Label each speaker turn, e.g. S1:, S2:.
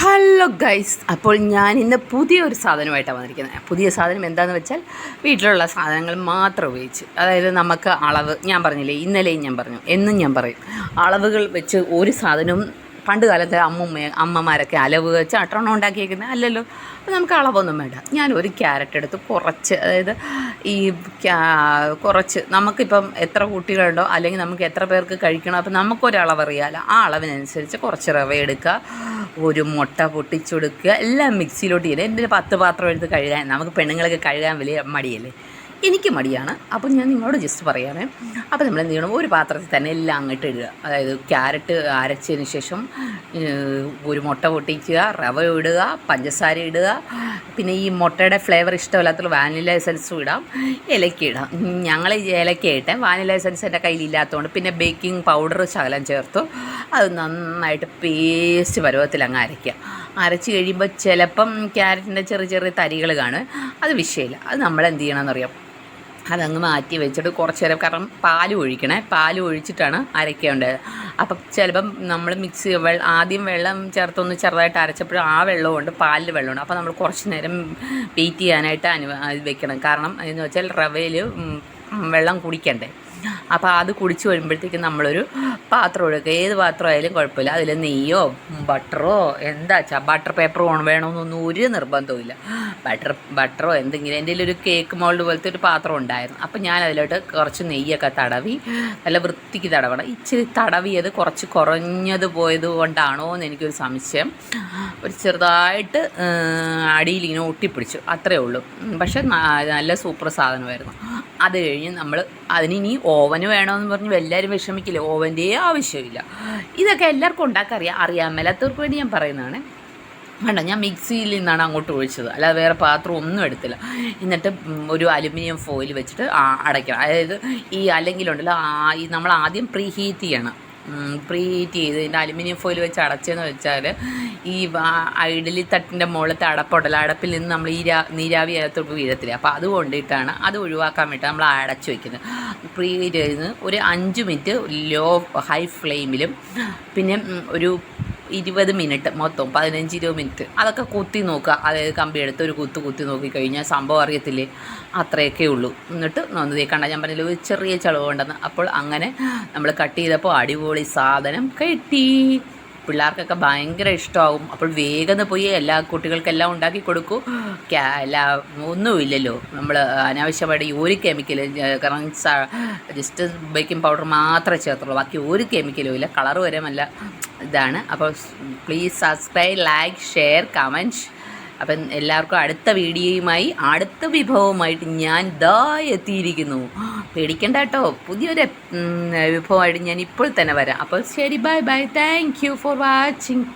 S1: Hello guys അപ്പോൾ ഞാൻ ഇന്ന് പുതിയൊരു സാധനമായിട്ടാണ് വന്നിരിക്കുന്നത്. പുതിയ സാധനം എന്താണെന്ന് വെച്ചാൽ വീട്ടിലുള്ള സാധനങ്ങൾ മാത്രം ഉപയോഗിച്ച് അതായത് നമുക്ക് അളവ് ഞാൻ പറഞ്ഞില്ലേ ഇന്നലെയും ഞാൻ പറഞ്ഞു എന്നും ഞാൻ പറയും. അളവുകൾ വെച്ച് ഒരു സാധനവും പണ്ട് കാലത്തെ അമ്മുമ്മ അമ്മമാരൊക്കെ അലവ് വെച്ച് അട്ടണം ഉണ്ടാക്കിയേക്കുന്നത് അല്ലല്ലോ. അപ്പോൾ നമുക്ക് അളവൊന്നും വേണ്ട. ഞാൻ ഒരു ക്യാരറ്റ് എടുത്ത് കുറച്ച് അതായത് ഈ കുറച്ച് നമുക്കിപ്പം എത്ര കുട്ടികളുണ്ടോ അല്ലെങ്കിൽ നമുക്ക് എത്ര പേർക്ക് കഴിക്കണം അപ്പം നമുക്കൊരളവ് അറിയാമല്ലോ ആ അളവിനനുസരിച്ച് കുറച്ച് റവ എടുക്കുക. ഒരു മുട്ട പൊട്ടിച്ചൊടുക്കുക എല്ലാം മിക്സിയിലോട്ട് ചെയ്യുക എന്റെ പത്ത് പാത്രം എടുത്ത് കഴുകാൻ നമുക്ക് പെണ്ണുങ്ങളൊക്കെ കഴുകാൻ വലിയ മടിയല്ലേ? എനിക്ക് മടിയാണ്. അപ്പം ഞാൻ നിങ്ങളോട് ജസ്റ്റ് പറയാമേ അപ്പോൾ നമ്മൾ എന്ത് ചെയ്യണം? ഒരു പാത്രത്തിൽ തന്നെ എല്ലാം അങ്ങോട്ട് ഇടുക. അതായത് ക്യാരറ്റ് അരച്ചതിന് ശേഷം ഒരു മുട്ട പൊട്ടിക്കുക റവ ഇടുക പഞ്ചസാര ഇടുക പിന്നെ ഈ മുട്ടയുടെ ഫ്ലേവർ ഇഷ്ടമില്ലാത്തുള്ള വാനില എസൻസും ഇടാം. ഇലയ്ക്ക് ഇടാം. ഞങ്ങൾ ഇലയ്ക്ക ഇട്ടെ. വാനില എസൻസ് എന്റെ കയ്യിലില്ലാത്തതുകൊണ്ട് പിന്നെ ബേക്കിംഗ് പൗഡർ ശകലം ചേർത്തു. അത് നന്നായിട്ട് പേസ്റ്റ് പരുവത്തിൽ അങ്ങ് അരയ്ക്കുക. അരച്ച് കഴിയുമ്പോൾ ചിലപ്പം ക്യാരറ്റിന്റെ ചെറിയ ചെറിയ തരികൾ കാണും. അത് വിഷയമില്ല അത് നമ്മൾ എന്ത് ചെയ്യണമെന്നറിയാം അതങ്ങ് മാറ്റി വെച്ചിട്ട് കുറച്ച് നേരം കാരണം പാൽ ഒഴിക്കണേ. പാൽ ഒഴിച്ചിട്ടാണ് അരയ്ക്കേണ്ടത് അപ്പം ചിലപ്പം നമ്മൾ മിക്സ് വെള്ളം ആദ്യം വെള്ളം ചേർത്തൊന്ന് ചെറുതായിട്ട് അരച്ചപ്പോഴും ആ വെള്ളമുണ്ട് പാലിൽ വെള്ളമുണ്ട് അപ്പോൾ നമ്മൾ കുറച്ച് നേരം വെയിറ്റ് ചെയ്യാനായിട്ട് അനു വെക്കണം. കാരണം എന്ന് വെച്ചാൽ റവയിൽ വെള്ളം കുടിക്കണ്ടേ. അപ്പോൾ അത് കുടിച്ച് വരുമ്പോഴത്തേക്കും നമ്മളൊരു പാത്രം എടുക്കുക ഏത് പാത്രമായാലും കുഴപ്പമില്ല. അതിൽ നെയ്യോ ബട്ടറോ എന്താ വെച്ചാൽ ബട്ടർ പേപ്പർ വേണമെന്നൊന്നും ഒരു നിർബന്ധവുമില്ല ബട്ടർ ബട്ടറോ എന്തെങ്കിലും എന്റെ ഒരു കേക്ക് മോൾഡ് പോലത്തെ ഒരു പാത്രം ഉണ്ടായിരുന്നു. അപ്പോൾ ഞാൻ അതിലോട്ട് കുറച്ച് നെയ്യൊക്കെ തടവി നല്ല വൃത്തിക്ക് തടവണം. ഇച്ചിരി തടവിയത് കുറച്ച് കുറഞ്ഞത് പോയത് കൊണ്ടാണോ എന്ന് എനിക്കൊരു സംശയം. ഒരു ചെറുതായിട്ട് അടിയിൽ ഇങ്ങനെ ഒട്ടിപ്പിടിച്ചു. അത്രേ ഉള്ളൂ. പക്ഷെ നല്ല സൂപ്പർ സാധനമായിരുന്നു. അത് കഴിഞ്ഞ് നമ്മൾ അതിനിനി ഓവന് വേണമെന്ന് പറഞ്ഞ് എല്ലാവരും വിഷമിക്കില്ല. ഓവന്റെ ആവശ്യമില്ല. ഇതൊക്കെ എല്ലാവർക്കും ഉണ്ടാക്കാൻ അറിയാം. അറിയാൻ മേലാത്തവർക്ക് വേണ്ടി ഞാൻ പറയുന്നതാണ്. വേണ്ട ഞാൻ മിക്സിയിൽ നിന്നാണ് അങ്ങോട്ട് ഒഴിച്ചത്. അല്ലാതെ വേറെ പാത്രം ഒന്നും എടുത്തില്ല. എന്നിട്ട് ഒരു അലുമിനിയം ഫോയിൽ വെച്ചിട്ട് അടയ്ക്കണം. അതായത് ഈ അല്ലെങ്കിലുണ്ടല്ലോ ഈ നമ്മൾ ആദ്യം പ്രീഹീറ്റ് ചെയ്യണം. പ്രീ ഹീറ്റ് ചെയ്ത് ഇതിന്റെ അലുമിനിയം ഫോയിൽ വെച്ച് അടച്ചതെന്ന് വെച്ചാൽ ഈ ഐഡലി തട്ടിന്റെ മുകളിലത്തെ അടപ്പുണ്ടല്ലോ അടപ്പിൽ നിന്ന് നമ്മൾ ഈ നീരാവി അതിനകത്തോട്ട് വീഴത്തില്ല? അപ്പോൾ അത് കൊണ്ടിട്ടാണ് അത് ഒഴിവാക്കാൻ വേണ്ടിയിട്ട് നമ്മൾ അടച്ചു വയ്ക്കുന്നത് പ്രീ ഹീറ്റ് ചെയ്ത് ഒരു അഞ്ച് മിനിറ്റ് ലോ ഹൈ ഫ്ലെയിമിലും പിന്നെ ഒരു ഇരുപത് മിനിറ്റ് മൊത്തം പതിനഞ്ച് ഇരുപത് മിനിറ്റ്. അതൊക്കെ കുത്തി നോക്കുക. അതായത് കമ്പി എടുത്ത് ഒരു കുത്ത് കുത്തി നോക്കിക്കഴിഞ്ഞാൽ സംഭവം അറിയത്തില്ലേ? അത്രയൊക്കെ ഉള്ളൂ. എന്നിട്ട് നന്ദി കണ്ട ഞാൻ പറഞ്ഞില്ല ഒരു ചെറിയ ഉണ്ടെന്ന് അപ്പോൾ അങ്ങനെ നമ്മൾ കട്ട് ചെയ്തപ്പോൾ അടിപൊളി സാധനം കിട്ടി. പിള്ളേർക്കൊക്കെ ഭയങ്കര ഇഷ്ടമാകും അപ്പോൾ വേഗം പോയി എല്ലാ കുട്ടികൾക്കെല്ലാം ഉണ്ടാക്കി കൊടുക്കൂ. എല്ലാ ഒന്നുമില്ലല്ലോ. നമ്മൾ അനാവശ്യമായിട്ട് ഒരു കെമിക്കൽ കാരണം ജസ്റ്റ് ബേക്കിംഗ് പൗഡർ മാത്രമേ ചേർത്തുള്ളൂ. ബാക്കി ഒരു കെമിക്കലും ഇല്ല. കളർ വരെ നല്ല ഇതാണ്. അപ്പോൾ please subscribe like share comment അപ്പം എല്ലാവർക്കും അടുത്ത വീഡിയോയുമായി അടുത്ത വിഭവമായിട്ട് ഞാൻ ദാ എത്തിയിരിക്കുന്നു. പേടിക്കണ്ട കേട്ടോ പുതിയൊരു വിഭവമായിട്ട് ഞാൻ ഇപ്പോൾ തന്നെ വരാം. അപ്പോൾ ശരി bye bye thank for watching